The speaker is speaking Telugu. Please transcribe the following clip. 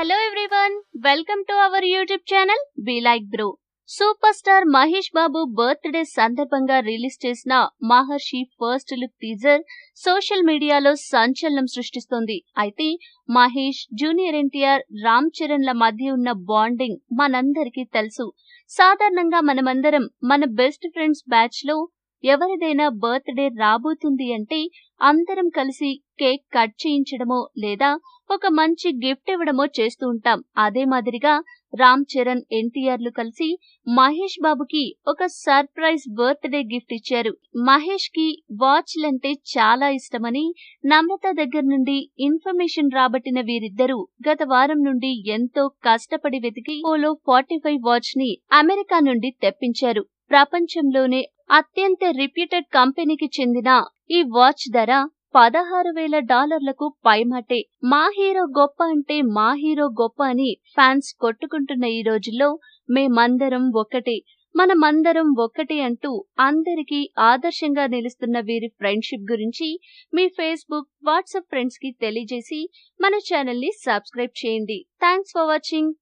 Hello everyone welcome to our YouTube channel be like bro super star Mahesh Babu birthday సందర్భంగా రిలీజ్ చేసిన Maharshi first look teaser social మీడియాలో సంచలనం సృష్టిస్తోంది. అయితే మహేష్ జూనియర్ ఎన్టీఆర్ రామ్ చరణ్ ల మధ్య ఉన్న బాండింగ్ మనందరికీ తెలుసు. సాధారణంగా మనమందరం మన బెస్ట్ ఫ్రెండ్స్ బ్యాచ్లో ఎవరిదైనా బర్త్డే రాబోతుంది అంటే అందరం కలిసి కేక్ కట్ చేయించడమో లేదా ఒక మంచి గిఫ్ట్ ఇవ్వడమో చేస్తూ ఉంటాం. అదే మాదిరిగా రామ్ చరణ్ ఎన్టీఆర్లు కలిసి మహేష్ బాబుకి ఒక సర్ప్రైజ్ బర్త్డే గిఫ్ట్ ఇచ్చారు. మహేష్కి వాచ్లంటే చాలా ఇష్టమని నమ్రత దగ్గర నుండి ఇన్ఫర్మేషన్ రాబట్టిన వీరిద్దరూ గత వారం నుండి ఎంతో కష్టపడి వెతికి పోలో ఫార్టీ ఫైవ్ వాచ్ని అమెరికా నుండి తెప్పించారు. ప్రపంచంలోనే అత్యంత రిప్యూటెడ్ కంపెనీకి చెందిన ఈ వాచ్ ధర పదహారు వేల డాలర్లకు పైమాటే. మా హీరో గొప్ప అంటే మా హీరో గొప్ప అని ఫ్యాన్స్ కొట్టుకుంటున్న ఈ రోజుల్లో మేమందరం ఒక్కటే మనమందరం ఒక్కటే అంటూ అందరికీ ఆదర్శంగా నిలుస్తున్న వీరి ఫ్రెండ్షిప్ గురించి మీ ఫేస్బుక్ వాట్సాప్ ఫ్రెండ్స్కి తెలియజేసి మన ఛానల్ని సబ్స్క్రైబ్ చేయండి. Thanks for watching.